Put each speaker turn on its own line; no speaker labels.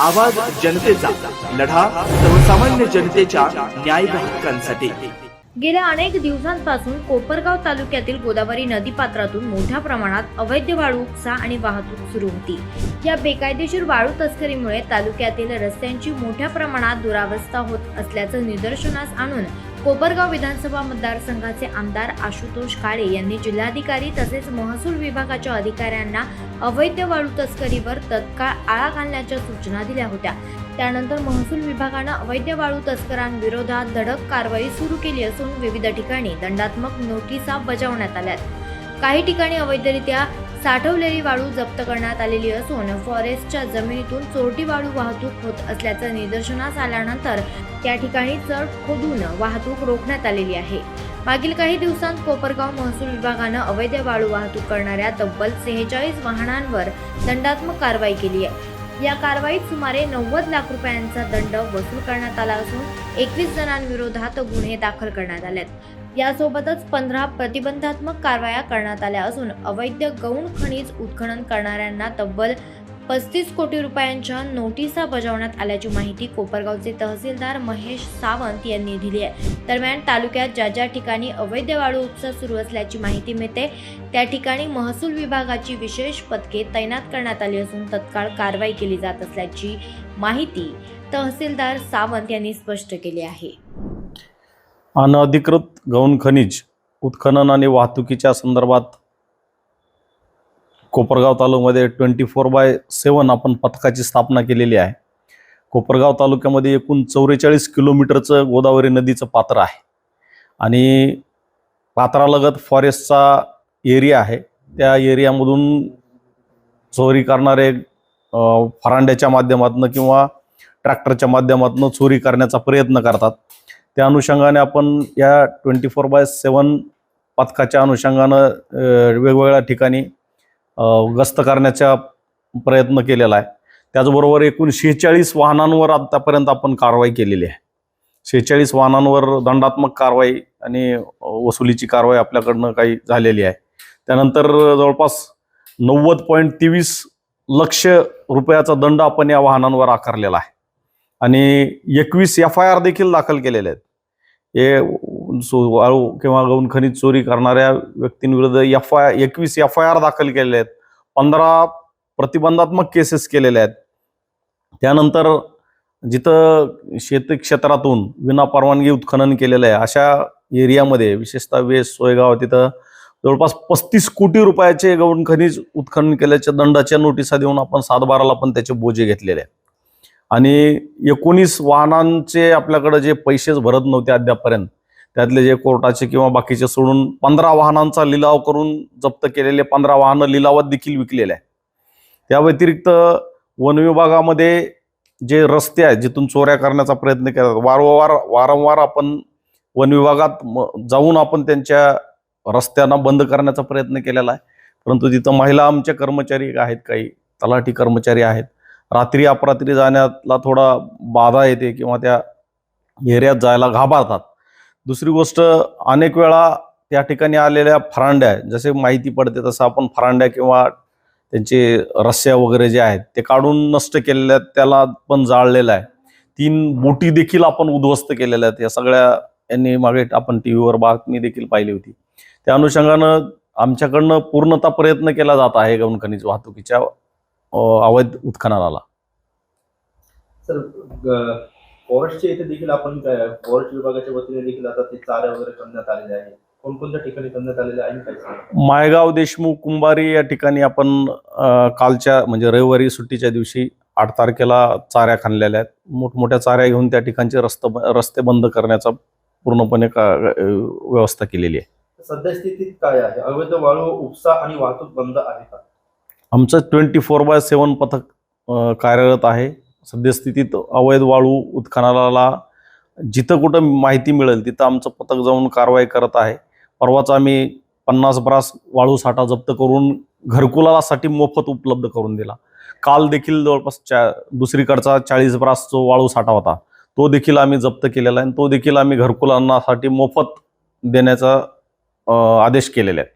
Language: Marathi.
आवाज जनतेचा लढा सर्वसामान्य जनतेच्या न्याय हक्कांसाठी.
गेल्या अनेक दिवसांपासून कोपरगाव तालुक्यातील गोदावरी नदीपात्रातून मोठ्या प्रमाणात अवैध वाळू उपसा आणि वाहतूक सुरू होती. या बेकायदेशीर वाळू तस्करीमुळे तालुक्यातील रस्त्यांची मोठ्या प्रमाणात दुरावस्था होत असल्याचं निदर्शनास आणून कोपरगाव विधानसभा मतदारसंघाचे आमदार आशुतोष काळे यांनी जिल्हाधिकारी तसेच महसूल विभागाच्या अधिकाऱ्यांना अवैध वाळू तस्करीवर तत्काळ आळा घालण्याच्या सूचना दिल्या होत्या. त्यानंतर महसूल विभागानं अवैध वाळू तस्करांविरोधात धडक कारवाई सुरू केली असून विविध ठिकाणी दंडात्मक नोटिसा बजावण्यात आल्यात. काही ठिकाणी अवैधरित्या साठवलेली वाळू जप्त करण्यात आलेली असून फॉरेस्टच्या जमिनीतून चोरटी वाळू वाहतूक होत असल्याचं निदर्शनास आल्यानंतर त्या ठिकाणी चढ खोदून वाहतूक रोखण्यात आलेली आहे. मागील काही दिवसांत कोपरगाव महसूल विभागानं अवैध वाळू वाहतूक करणाऱ्या तब्बल सेहेचाळीस वाहनांवर दंडात्मक कारवाई केली आहे. या कारवाईत सुमारे नव्वद लाख रुपयांचा दंड वसूल करण्यात आला असून एकवीस जणांविरोधात गुन्हे दाखल करण्यात आलेत. यासोबतच पंधरा प्रतिबंधात्मक कारवाया करण्यात आल्या असून अवैध गौण खनिज उत्खनन करणाऱ्यांना तब्बल पस्तीस कोटी रुपयांच्या नोटिसा बजावण्यात आल्याची माहिती कोपरगावचे तहसीलदार महेश सावंत यांनी दिली आहे. दरम्यान तालुक्यात ज्या ज्या ठिकाणी अवैध वाळू उपसा सुरू असल्याची माहिती मिळते त्या ठिकाणी महसूल विभागाची विशेष पथके तैनात करण्यात आली असून तत्काळ कारवाई केली जात असल्याची माहिती तहसीलदार सावंत यांनी स्पष्ट केली आहे.
अनधिकृत गौण खनिज उत्खनन आणि वाहतुकीच्या संदर्भात कोपरगाव तालुक्यामध्ये ट्वेंटी फोर बाय सेवन आपण पथकाची स्थापना केलेली आहे. कोपरगाव तालुक्यामध्ये एकूण चौवेचाळीस किलोमीटरचं गोदावरी नदीचं पात्र आहे. आणि पात्रालगत फॉरेस्टचा एरिया आहे. त्या एरियामधून चोरी करणारे फरांड्याच्या माध्यमातून किंवा ट्रॅक्टरच्या माध्यमातून चोरी करण्याचा प्रयत्न करतात. त्या अनुषंगाने आपण या ट्वेंटी फोर बाय सेवन पथकाच्या अनुषंगानं वेगवेगळ्या ठिकाणी गस्त करण्याचा प्रयत्न केलेला आहे. त्याचबरोबर एकूण शेहेचाळीस वाहनांवर आतापर्यंत आपण कारवाई केलेली आहे. शेहेचाळीस वाहनांवर दंडात्मक कारवाई आणि वसुलीची कारवाई आपल्याकडनं काही झालेली आहे. त्यानंतर जवळपास नव्वद पॉईंट तेवीस लक्ष रुपयाचा दंड आपण या वाहनांवर आकारलेला आहे. आणि एकवीस एफ आय आर देखील दाखल केलेले आहेत. हे वाळू किंवा गौण खनिज चोरी करणाऱ्या व्यक्तींविरुद्ध एफ आय एकवीस एफ आय आर दाखल केलेले आहेत. पंधरा प्रतिबंधात्मक केसेस केलेल्या आहेत. त्यानंतर जिथं शेती क्षेत्रातून विनापरवानगी उत्खनन केलेलं आहे अशा एरियामध्ये विशेषतः वेस सोयगाव तिथं जवळपास पस्तीस कोटी रुपयाचे गौण खनिज उत्खनन केल्याच्या दंडाच्या नोटिसा देऊन आपण सातबाराला पण त्याचे बोजे घेतलेले आहेत. आणि एकोणीस वाहनांचे आपल्याकडे जे पैसेच भरत नव्हते अद्यापपर्यंत त्यातले जे कोर्टाचे किंवा बाकीचे सोडून पंधरा वाहनांचा लिलाव करून जप्त केलेले पंधरा वाहनं लिलावात देखील विकलेले आहे त्या व्यतिरिक्त वन विभागामध्ये जे रस्ते आहेत जिथून चोऱ्या करण्याचा प्रयत्न केला वारंवार वारंवार आपण वन विभागात जाऊन आपण त्यांच्या रस्त्यांना बंद करण्याचा प्रयत्न केलेला आहे. परंतु तिथं महिला आमचे कर्मचारी आहेत काही तलाठी कर्मचारी आहेत. रात्री अपरात्री जाण्यातला थोडा बाधा येते किंवा त्या एरियात जायला घाबरतात. दुसरी गोष्ट अनेक वेळा त्या ठिकाणी आलेल्या फरांड्या जसे माहिती पडते तसं आपण फरांड्या किंवा त्यांचे रस्स्या वगैरे जे आहेत ते काढून नष्ट केलेल्या आहेत त्याला पण जाळलेलं आहे. तीन बोटी देखील आपण उद्ध्वस्त केलेल्या आहेत. या सगळ्या यांनी मागे आपण टी व्हीवर बातमी देखील पाहिली होती. त्या अनुषंगानं आमच्याकडनं पूर्णतः प्रयत्न केला जात आहे गौण खनिज वाहतुकीच्या अवैध उत्खननाला
सर ग- फॉरेस्टच्या इथे देखील आपण काय फॉरेस्ट विभागाच्या वतीने देखील आता ते चारे वगैरे करण्यात आलेले आहे कोणकोणत्या ठिकाणी करण्यात आलेले आहे
मायगाव देशमुख कुंभारी या ठिकाणी आपण कालच्या म्हणजे रविवारी सुट्टीच्या दिवशी आठ तारखेला चाऱ्या खाणलेल्या आहेत. मोठमोठ्या चाऱ्या घेऊन त्या ठिकाणचे रस्ते रस्ते बंद करण्याचा पूर्णपणे का व्यवस्था केलेली आहे.
सध्या स्थितीत काय आहे? अवैध वाळू उपसा आणि वाहतूक बंद आहे का?
आमचं ट्वेंटी फोर बाय सेवन पथक कार्यरत आहे. सद्यस्थितीत अवैध वाळू उत्खननाला जिथं कुठं माहिती मिळेल तिथं आमचं पथक जाऊन कारवाई करत आहे. परवाच आम्ही पन्नास ब्रास वाळू साठा जप्त करून घरकुलासाठी मोफत उपलब्ध करून दिला. काल देखील जवळपास चा दुसरीकडचा चाळीस ब्रास जो वाळू साठा होता तो देखील आम्ही जप्त केलेला आहे आणि तो देखील आम्ही घरकुलांनासाठी मोफत देण्याचा आदेश केलेले आहेत.